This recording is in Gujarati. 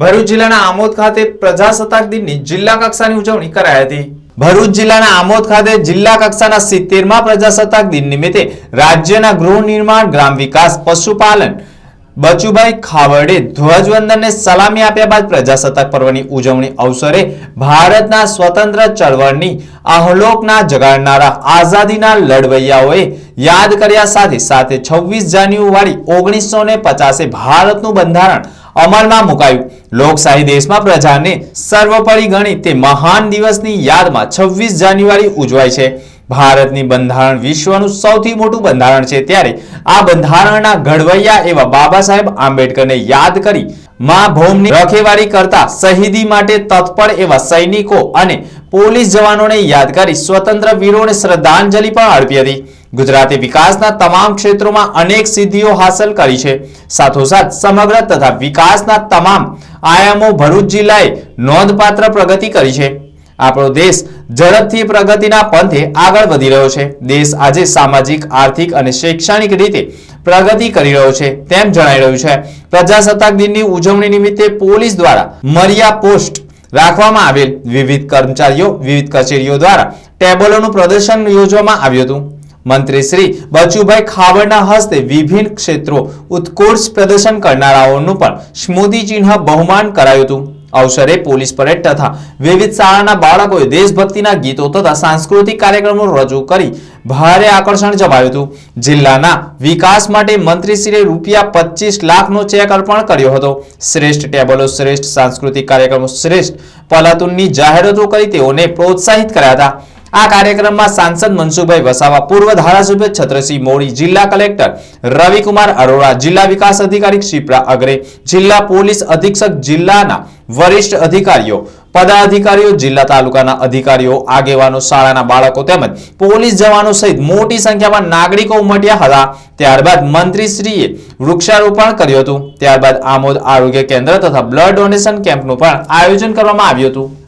ભરૂચ જિલ્લાના આમોદ ખાતે પ્રજાસત્તાક દિનની જિલ્લા કક્ષાની ઉજવણી કરાઈ હતી. ભરૂચ જિલ્લાના આમોદ ખાતે જિલ્લા કક્ષાના સિત્તેરમા પ્રજાસત્તાક દિન નિમિત્તે રાજ્યના ગૃહ નિર્માણ, ગ્રામ વિકાસ, પશુપાલન બચુભાઈ ખાવડે ધ્વજવંદનને સલામી આપ્યા બાદ પ્રજાસત્તાક પર્વની ઉજવણી અવસરે ભારતના સ્વતંત્ર ચળવળની આહલોકના જગાડનારા આઝાદીના લડવૈયાઓએ યાદ કર્યા સાથે સાથે છવ્વીસ જાન્યુઆરી ઓગણીસો પચાસે ભારતનું બંધારણ અમલમાં મુકાયું. લોકશાહી દેશમાં પ્રજાને સર્વોપરી ગણી તે મહાન દિવસની યાદમાં છવ્વીસ જાન્યુઆરી ઉજવાય છે. ભારતની બંધારણ વિશ્વનું સૌથી મોટું બંધારણ છે ત્યારે આ બંધારણના ઘડવૈયા એવા બાબા સાહેબ આંબેડકરને યાદ કરી મા ભૌમની રખેવાળી કરતા શહીદી માટે તત્પર એવા સૈનિકો અને પોલીસ જવાનોને યાદ કરી સ્વતંત્ર વીરોને શ્રદ્ધાંજલિ પણ અર્પી હતી. ગુજરાતે વિકાસના તમામ ક્ષેત્રોમાં અનેક સિદ્ધિઓ હાંસલ કરી છે. સાથોસાથ સમગ્ર તથા વિકાસના તમામ આયામો ભરૂચ જિલ્લાએ નોંધપાત્ર પ્રગતિ કરી છે. આપણો દેશ ઝડપથી પ્રગતિના પંથે આગળ વધી રહ્યો છે. દેશ આજે સામાજિક, આર્થિક અને શૈક્ષણિક રીતે પ્રગતિ કરી રહ્યો છે તેમ જણાઈ રહ્યું છે. પ્રજાસત્તાક દિનની ઉજવણી નિમિત્તે પોલીસ દ્વારા મર્યા પોસ્ટ રાખવામાં આવેલ. વિવિધ કર્મચારીઓ, વિવિધ કચેરીઓ દ્વારા ટેબલોનું પ્રદર્શન યોજવામાં આવ્યું હતું. મંત્રી શ્રી બચુભાઈ ખાવડના હસ્તે વિભિન્ન ક્ષેત્રો ઉત્કોર્ષ પ્રદર્શન કરનારાઓનું પણ સ્મૃતિ ચિહ્ન બહુમાન કરાયું હતું. અવસરે પોલીસ પરેડ તથા વિવિધ શાળાના બાળકોએ દેશભક્તિના ગીતો તથા સાંસ્કૃતિક કાર્યક્રમો રજૂ કરી ભારે આકર્ષણ જમાવ્યું હતું. જિલ્લાના વિકાસ માટે મંત્રીશ્રીએ રૂપિયા પચીસ લાખનો ચેક અર્પણ કર્યો હતો. શ્રેષ્ઠ ટેબલો, શ્રેષ્ઠ સાંસ્કૃતિક કાર્યક્રમો, શ્રેષ્ઠ પલાતુનની જાહેરાતો કરી તેઓને પ્રોત્સાહિત કર્યા હતા. આ કાર્યક્રમમાં સાંસદ મનસુખભાઈ વસાવા, પૂર્વ ધારાસભ્ય છત્રસિંહ મોડી જિલ્લા કલેક્ટર રવિકુમાર અરોરા, જિલ્લા વિકાસ અધિકારી ક્ષિપ્રા અગ્રે, જિલ્લા પોલીસ અધિક્ષક જિલ્લાના વરિષ્ઠ અધિકારીઓ, પદાધિકારીઓ, જિલ્લા તાલુકાના અધિકારીઓ, આગેવાનો, શાળાના બાળકો તેમજ પોલીસ જવાનો સહિત મોટી સંખ્યામાં નાગરિકો ઉમટ્યા હતા. ત્યારબાદ મંત્રીશ્રીએ વૃક્ષારોપણ કર્યું હતું. ત્યારબાદ આમોદ આરોગ્ય કેન્દ્ર તથા બ્લડ ડોનેશન કેમ્પનું પણ આયોજન કરવામાં આવ્યું હતું.